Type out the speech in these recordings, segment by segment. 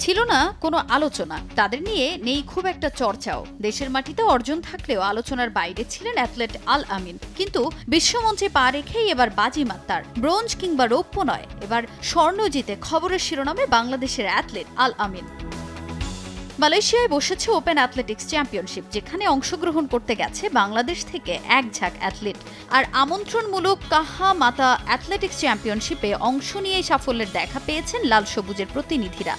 ছিল না কোনো আলোচনা। তাদের নিয়ে নেই খুব একটা চর্চাও। দেশের মাটিতে অর্জন থাকলেও আলোচনার বাইরে ছিলেন অ্যাথলেট আল আমিন। কিন্তু বিশ্বমঞ্চে পা রেখেই এবার বাজিমাত তার। ব্রোঞ্জ কিংবা রৌপ্য নয়। এবার স্বর্ণ জিতে খবরের শিরোনামে বাংলাদেশের অ্যাথলেট আল আমিন। মালয়েশিয়ায় বসেছে ওপেন অ্যাথলেটিক্স চ্যাম্পিয়নশিপ যেখানে অংশগ্রহণ করতে গেছে বাংলাদেশ থেকে এক ঝাঁক অ্যাথলেট আর আমন্ত্রণমূলক কাহা মাতা অ্যাথলেটিক্স চ্যাম্পিয়নশিপে অংশ নিয়েই সাফল্যের দেখা পেয়েছেন লাল সবুজের প্রতিনিধিরা।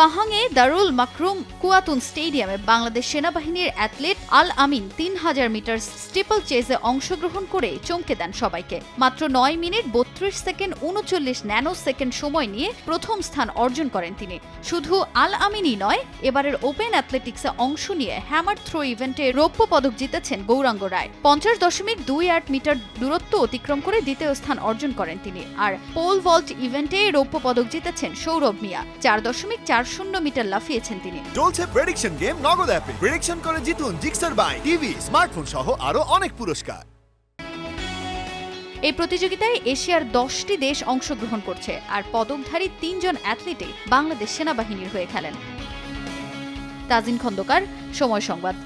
পাহাংয়ে দারুল মাকরুম কুয়াতুন স্টেডিয়ামে বাংলাদেশ সেনাবাহিনীর অ্যাথলেট আল আমিন তিন হাজার মিটার স্টিপল চেজে অংশগ্রহণ করে চমকে দেন সবাইকে। মাত্র নয় মিনিট বত্রিশ সেকেন্ড উনচল্লিশ ন্যানো সেকেন্ড সময় নিয়ে প্রথম স্থান অর্জন করেন তিনি। শুধু আল আমিনই নয়, এবারের ওপেন অ্যাথলেটিক্সে অংশ নিয়ে হ্যামার থ্রো ইভেন্টে রৌপ্য পদক জিতেছেন গৌরাঙ্গ রায়। পঞ্চাশ দশমিক দুই আট মিটার দূরত্ব অতিক্রম করে দ্বিতীয় স্থান অর্জন করেন তিনি। আর পোল ভল্ট ইভেন্টে রৌপ্য পদক জিতেছেন সৌরভ মিয়া। চার দশমিক চার শূন্য মিটার লাফিয়েছেন তিনি। চলছে প্রেডিকশন গেম নগদ অ্যাপে প্রেডিকশন করে জিতুন জিক্সার বাই টিভি স্মার্টফোন সহ আরও অনেক পুরস্কার। এই প্রতিযোগিতায় এশিয়ার দশটি দেশ অংশগ্রহণ করছে আর পদকধারী তিনজন অ্যাথলিটে বাংলাদেশ সেনাবাহিনীর হয়ে খেলেন। তাজিন খন্দকার সময় সংবাদ।